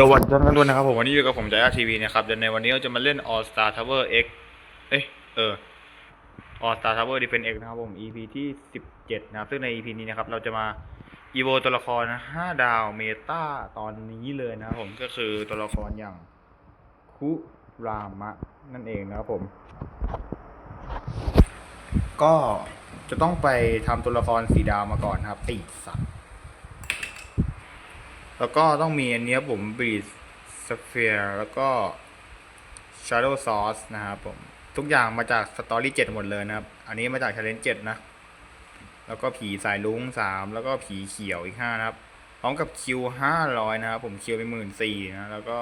สวัสดีทุกท่านด้วยนะครับผมวันนี้อยู่กับผมจายาทีวีนะครับเดี๋ยวในวันนี้เราจะมาเล่น All Star Tower X เอ้ยเออ All Star Tower Defense X นะครับผม EP ที่17นะครับซึ่งใน EP นี้นะครับเราจะมาอีโวตัวละคร 5 ดาวเมตาตอนนี้เลยนะครับผมก็คือตัวละครอย่างคุรามะนั่นเองนะครับผม ก็จะต้องไปทำตัวละครสีดาวมาก่อนนะครับไอ้สัตว์ แล้วก็ต้องมีอันนี้ผมบีดสเฟียร์แล้วก็ Shadow Sauce นะครับผม ทุกอย่างมาจากสตอรี่เจ็ดหมดเลยนะครับ อันนี้มาจาก Challenge เจ็ดนะ แล้วก็ผีสายลุงสามแล้วก็ผีเขียวอีกห้านะครับ พร้อมกับคิวห้าร้อยนะครับ ผมคิวไปหมื่นสี่นะแล้วก็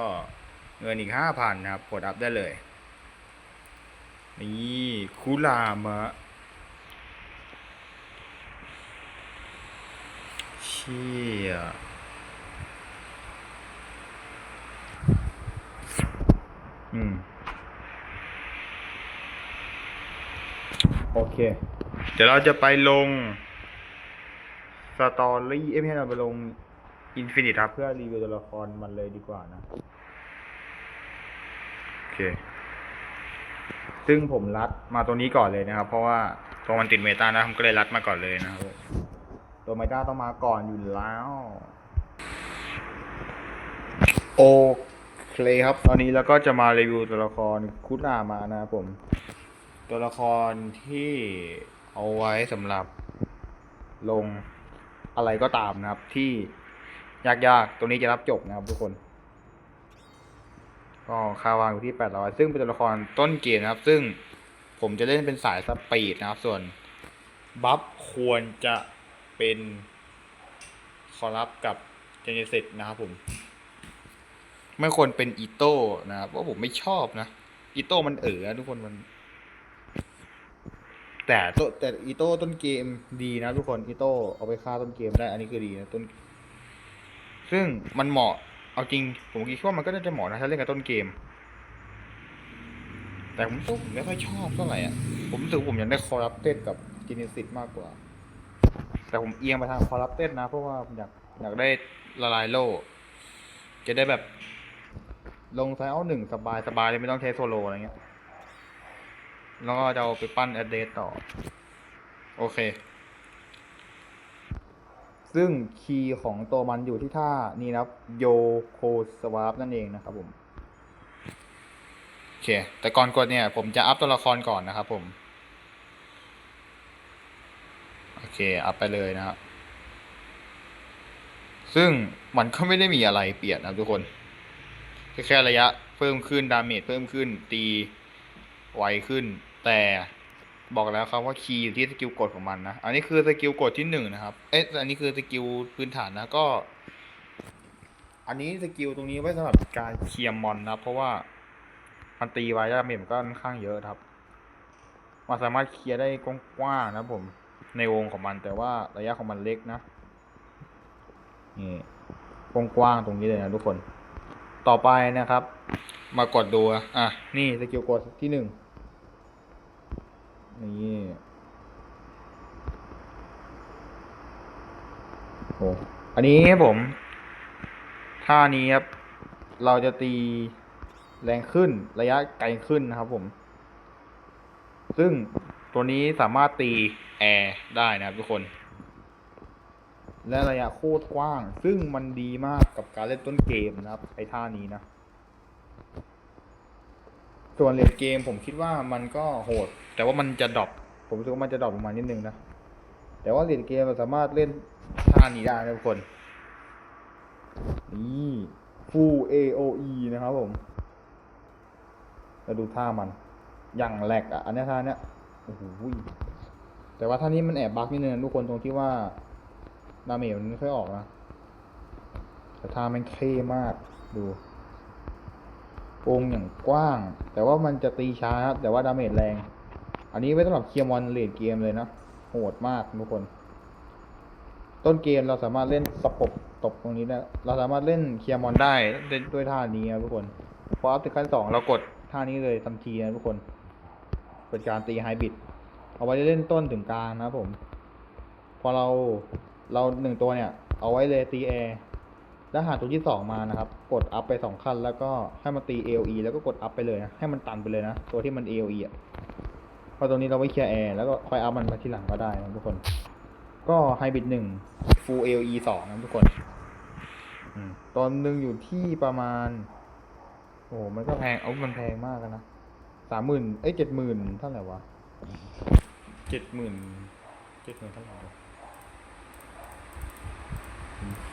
เงินอีกห้าพันนะครับกดอัพได้เลย นี่คุรามะเชี่ย อืม โอเค เดี๋ยวเราจะไปลงสตอรี่เอ้ยไม่ใช่เราไปลงอินฟินิตครับ เพื่อรีวิวตัวละครมันเลยดีกว่านะ โอเค ซึ่งผมรัดมาตัวนี้ก่อนเลยนะครับ เพราะว่าตัวมันติดเมตานะผมก็เลยรัดมาก่อนเลยนะครับ ตัวเมตาต้องมาก่อนอยู่แล้ว โอ เคลครับ ตอนนี้เราก็จะมารีวิวตัวละครคุรามานะครับผม ตัวละครที่เอาไว้สำหรับลงอะไรก็ตามนะครับ ที่ยากๆ ตัวนี้จะรับจบนะครับทุกคน ก็คาวางอยู่ที่800ซึ่งเป็นตัวละครต้นเกมนะครับ ซึ่งผมจะเล่นเป็นสายสปีดนะครับ ส่วนบัฟควรจะเป็นคอรับกับเจเนซิตนะครับผม ไม่ควรเป็นอีโต้นะครับเพราะผมไม่ชอบนะอีโต้มันเอ๋อทุกคนมัน แต่ตแต่อีโต้ต้นเกมดีนะทุกคนอีโต้เอาไปฆ่าต้นเกมได้ อันนี้คือดีนะต้น ซึ่งมันเหมาะเอาจริง ผมคิดว่ามันก็น่าจะเหมาะนะถ้าเล่นกับต้นเกม แต่ผมก็ผมไม่ค่อยชอบเท่าไหร่อะผมรู้สึกผมอยากได้คอรัปเต็ดกับกินิสิตมากกว่า แต่ผมเอียงไปทางคอรัปเต็ดนะเพราะว่าผมอยากอยากได้ละลายโล่จะได้แบบ ลงไซเอาหนึ่งสบายสบายเลยไม่ต้องใช้โซโลอะไรเงี้ย แล้วก็จะเอาไปปั้นแอดเดตต่อ โอเค ซึ่งคีย์ของตัวมันอยู่ที่ท่านี้นะครับโยโคสวาปนั่นเองนะครับผมโอเค แต่ก่อนกดเนี่ย ผมจะอัพตัวละครก่อนนะครับผม โอเค อัพไปเลยนะครับซึ่งมันก็ไม่ได้มีอะไรเปลี่ยนนะทุกคน แค่ระยะเพิ่มขึ้นดาเมจเพิ่มขึ้นตีไวขึ้น แต่บอกแล้วครับว่าคีย์อยู่ที่สกิลกดของมันนะ อันนี้คือสกิลกดที่หนึ่งนะครับ เอ๊ะอันนี้คือสกิลพื้นฐานนะก็ อันนี้สกิลตรงนี้ไว้สำหรับการเคลียร์มอนนะครับเพราะว่ามันตีไว้ดาเมจมันก็ค่อนข้างเยอะครับ มันสามารถเคลียร์ได้กว้างๆนะผมในวงของมันแต่ว่าระยะของมันเล็กนะนี่กว้างๆตรงนี้เลยนะทุกคน ต่อไปนะครับ มากดดูอะนี่สกิลกดที่หนึ่งนี่โอ้อันนี้ครับผมท่านี้ครับ เราจะตีแรงขึ้นระยะไกลขึ้นนะครับผม ซึ่งตัวนี้สามารถตีแอร์ได้นะครับทุกคน และระยะโคตรกว้าง ซึ่งมันดีมากกับการเล่นต้นเกมนะครับไอ้ท่านี้นะ ส่วนเลดเกมผมคิดว่ามันก็โหด แต่ว่ามันจะดรอปผมรู้สึกว่ามันจะดรอปลงมานิดนึงนะ แต่ว่าเลดเกมเราสามารถเล่นท่านี้ได้นะทุกคน นี่ Full AOE นะครับผมแล้วดูท่ามัน อย่างแหลกอะ อันนี้ท่าเนี้ยโอ้โหแต่ว่าท่านี้มันแอบบั๊กนิดนึงทุกคนตรงที่ว่า ดาเมจมันไม่ค่อยออกนะ แต่ท่ามันเท่มากดูวงอย่างกว้าง แต่ว่ามันจะตีช้าครับแต่ว่าดาเมจแรง อันนี้ไว้สำหรับเคลียร์มอนเลดเกมเลยนะโหดมากทุกคน ต้นเกมเราสามารถเล่นสปบตบตรงนี้ได้เราสามารถเล่นเคลียร์มอนได้ด้วยท่านี้นะทุกคนพออัพถึงขั้นสองเรากดท่านี้เลยทันทีนะทุกคนเป็นการตีไฮบิดเอาไว้เล่นต้นถึงกลางนะผม พอเรา เราหนึ่งตัวเนี่ย เอาไว้เลยตีแอร์แล้วหาตัวที่สองมานะครับ กดอัพไปสองขั้น แล้วก็ให้มันตี AOE แล้วก็กดอัพไปเลยนะให้มันตันไปเลยนะ ตัวที่มัน AOE อะเพราะตัวนี้เราไว้เคลียร์แอร์แล้วก็ค่อยอัพมันมาทีหลังก็ได้นะทุกคน ก็ไฮบริดหนึ่ง full AOE สองนะทุกคนตอนหนึ่งอยู่ที่ประมาณ โอ้โหมันก็แพง เอามันแพงมากนะสามหมื่นเอ้ยเจ็ดหมื่นเท่าไหร่วะเจ็ดหมื่นเจ็ดหมื่นเท่าไหร่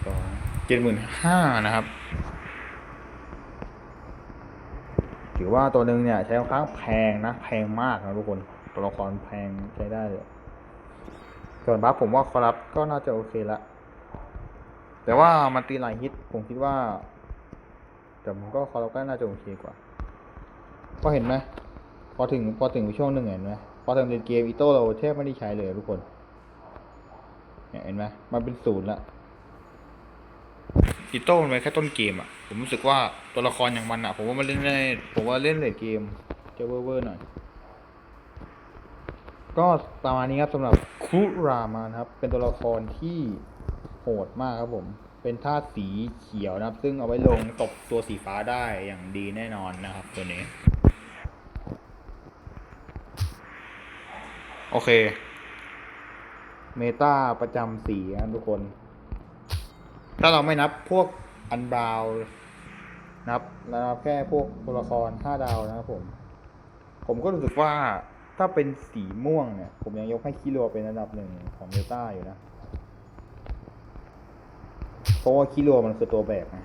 สองเจ็ดหมื่นห้านะครับ ถือว่าตัวหนึ่งเนี่ย ใช้ค่อนข้างแพงนะ แพงมากนะทุกคน ตัวละครแพงใช้ได้เลยส่วนบัฟผมว่าคอรับก็น่าจะโอเคละ แต่ว่ามันตีหลายฮิต ผมคิดว่า แต่ผมก็คอรับก็น่าจะโอเคกว่า ก็เห็นไหมพอถึงพอถึงช่วงหนึ่งเห็นไหมพอถึงเล่นเกมอีโต้เราแทบไม่ได้ใช้เลยทุกคนเนี่ยเห็นไหมมันเป็นศูนย์ละ อีโต้มันเป็นแค่ต้นเกมอะ ผมรู้สึกว่าตัวละครอย่างมันอะ ผมว่ามันเล่นได้ผมว่าเล่นเลยเกมจะเวอร์ๆหน่อย ก็ประมาณนี้ครับสำหรับคุรามานะครับ เป็นตัวละครที่โหดมากครับผม เป็นธาตุสีเขียวนะครับ ซึ่งเอาไว้ลงตบตัวสีฟ้าได้อย่างดีแน่นอนนะครับ ตัวนี้ โอเค เมตาประจำสีนะทุกคน ถ้าเราไม่นับพวกอันบราวน์นับนับแค่พวกตัวละครห้าดาวนะครับผม ผมก็รู้สึกว่าถ้าเป็นสีม่วงเนี่ย ผมยังยกให้คิโลเป็นอันดับหนึ่งของเมตาอยู่นะ เพราะว่าคิโลมันคือตัวแบกไง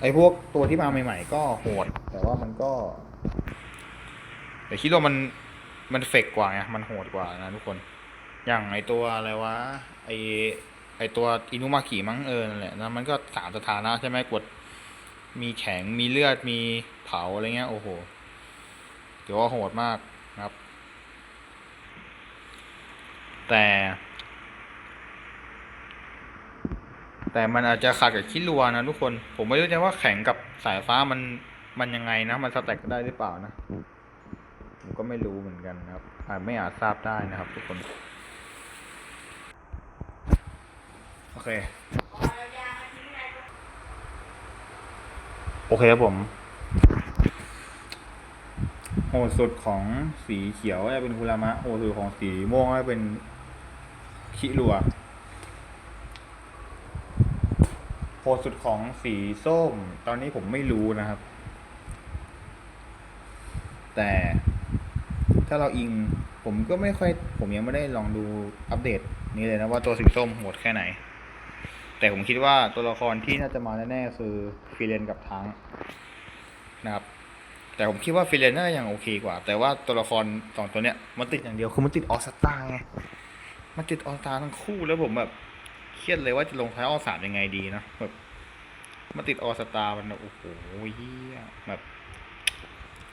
ไอ้พวกตัวที่มาใหม่ ๆ ก็โหด แต่ว่ามันก็ แต่คิโลมันมันเฟกกว่าไงมันโหดกว่านะทุกคน อย่างไอตัวอะไรวะไอ ไอตัวอินุมากิมั้งเออนั่นแหละนะมันก็สามสถานะใช่ไหมกด มีแข็งมีเลือดมีเผาอะไรเงี้ยโอ้โหถือว่าโหดมากครับ แต่ แต่มันอาจจะขาดกับคิรัวนะทุกคน ผมไม่รู้จะว่าแข็งกับสายฟ้ามันมันยังไงนะ มันสแต็กได้หรือเปล่านะ ผมก็ไม่รู้เหมือนกันครับอาจไม่อาจทราบได้นะครับทุกคน โอ เคโอเคครับผมโหดสุดของสีเขียวจะเป็นคุรามะโหดสุดของสีม่วงจะเป็นคิรัวโหดสุดของสีส้ม ตอนนี้ผมไม่รู้นะครับ แต่ถ้าเราอิงผมก็ไม่ค่อย ผมยังไม่ได้ลองดูอัปเดตนี้เลยนะว่าตัวสีส้มโหดแค่ไหน แต่ผมคิดว่าตัวละครที่น่าจะมาแน่ๆคือฟิเลนกับทังนะครับ แต่ผมคิดว่าฟิเลนน่าจะยังโอเคกว่า แต่ว่าตัวละครสองตัวเนี้ยมันติดอย่างเดียวคือมันติดออสตาไงมันติดออสตาทั้งคู่แล้วผมแบบเครียดเลยว่าจะลงท้ายออสามยังไงดีนะแบบมันติดออสตามันแบบโอ้โหเฮียแบบ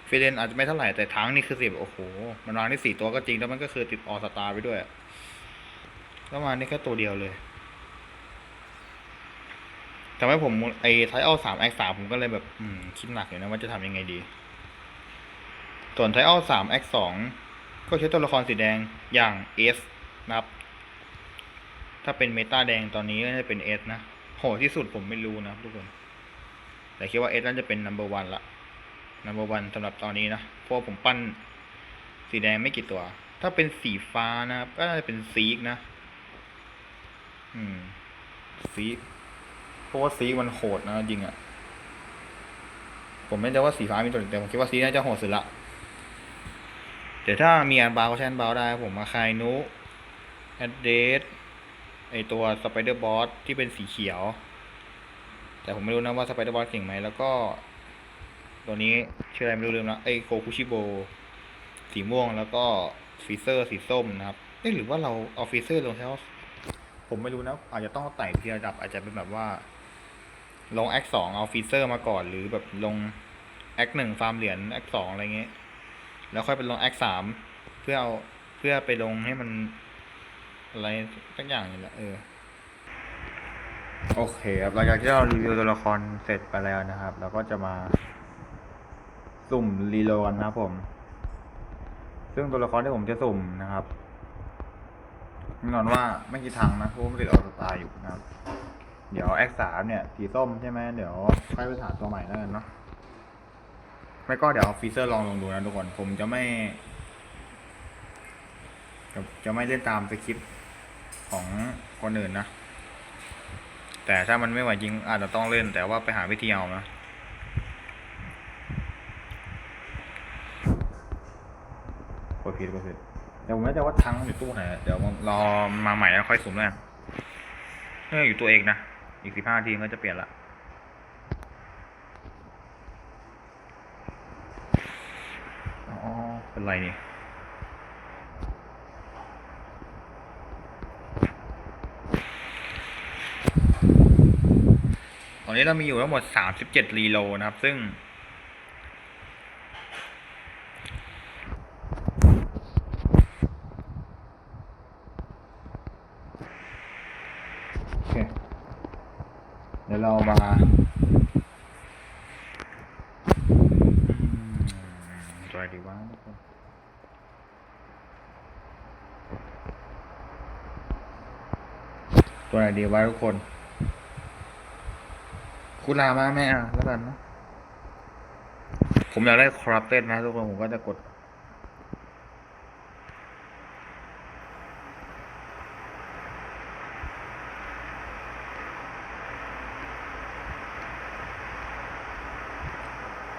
ฟิเลนอาจจะไม่เท่าไหร่แต่ทังนี่คือสิบโอ้โห มันวางได้สี่ตัวก็จริงแล้วมันก็คือติดออสตาไปด้วยแล้วมานี่แค่ตัวเดียวเลย ทำให้ผมไอ้ไทเอาสามแอคสามผมก็เลยแบบ อืม คิดหนักอยู่นะว่าจะทำยังไงดี ส่วนไทเอาสามแอคสองก็ใช้ตัวละครสีแดงอย่างเอสนะครับ ถ้าเป็นเมตาแดงตอนนี้ก็จะเป็นเอสนะ โหดที่สุดผมไม่รู้นะทุกคน แต่คิดว่าเอสน่าจะเป็นนัมเบอร์วันละนัมเบอร์วันสำหรับตอนนี้นะ เพราะว่าผมปั้นสีแดงไม่กี่ตัว ถ้าเป็นสีฟ้านะครับ ก็น่าจะเป็นซีกนะ อืม ซีก เพราะว่าสีมันโหดนะจริงอะ่ะ ผมไม่ได้ว่าสีฟ้ามีตัวหนึ่งแต่ผมคิดว่าสีน่าจะโหดสุดละแต่ถ้ามีอันบาวก็ใช้อันบาวได้ผมมาคายนุแอดเดสไอตัวสไปเดอร์บอสที่เป็นสีเขียว แต่ผมไม่รู้นะว่าสไปเดอร์บอสเก่งไหมแล้วก็ ตัวนี้ชื่ออะไรไม่รู้ลืมละไอโคคุชิโบสีม่วงแล้วก็ฟีเซอร์สีส้มนะครับเอ๊ะหรือว่าเราเอาฟีเซอร์ลงใช่ไหมผมไม่รู้นะ อาจจะต้องไต่ทีระดับอาจจะเป็นแบบว่า ลงแอคสองเอาฟีเซอร์มาก่อน หรือแบบลงแอคหนึ่งฟาร์มเหรียญแอคสองอะไรเงี้ย แล้วค่อยไปลงแอคสามเพื่อเอาเพื่อไปลงให้มันอะไรสักอย่างนี่แหละเออ โอเคครับหลังจากที่เรารีวิวตัวละครเสร็จไปแล้วนะครับ เราก็จะมา สุ่มรีโลดนะครับผม ซึ่งตัวละครที่ผมจะสุ่มนะครับแน่นอนว่าไม่กี่ทางนะเพราะว่ามันติดออสตาอยู่นะครับ เดี๋ยว X สามเนี่ย สีส้มใช่ไหมเดี๋ยวค่อยไปหาตัวใหม่แล้วกันเนาะไม่ก็เดี๋ยวฟีเซอร์ลองลงดูนะทุกคน ผมจะไม่จะจะไม่เล่นตามสคริปต์ของคนอื่นนะ แต่ถ้ามันไม่ไหวจริงอาจจะต้องเล่น แต่ว่าไปหาวิธีเอานะกดผิดกดผิดเดี๋ยวผมไม่แน่ใจว่าทั้งอยู่ตู้ไหนเดี๋ยวรอมาใหม่แล้วค่อยสุ่มแล้วกันเอออยู่ตัวเองนะ อีกสิบห้าทีก็จะเปลี่ยนละอ๋อเป็นไรนี่ตอนนี้เรามีอยู่ทั้งหมด 37 รีโลนะครับ ซึ่ง โอเค เดี๋ยวเรามาอืมตัวอะ ไรดีวะทุกคนตัวอะไรดีวะทุกคน คุลามาไม่อะแล้วกันนะผมอยากได้คราฟเต้นนะทุกคน ผมก็จะกด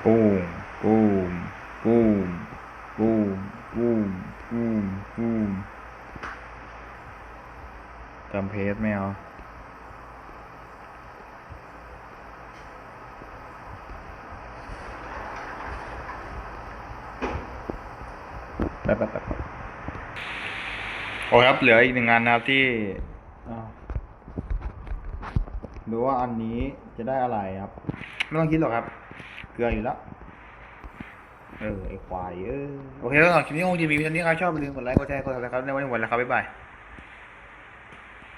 ปูมปูมปูมปูมปูมปูมปูมจำเพจไม่เอา แป๊บแป๊บแป๊บแป๊บโอ้ครับเหลืออีกหนึ่งงานนะครับที่อ่าดูว่าอันนี้จะได้อะไรครับ ไม่ต้องคิดหรอกครับ เกลืออยู่แล้วเออไอควายเออโอเคแล้วสำหรับคลิปนี้คงจะมีเพียงเท่านี้ครับชอบอย่าลืมกดไลค์กดแชร์กดติดตามครับในวันนี้หมดแล้วครับบ๊ายบาย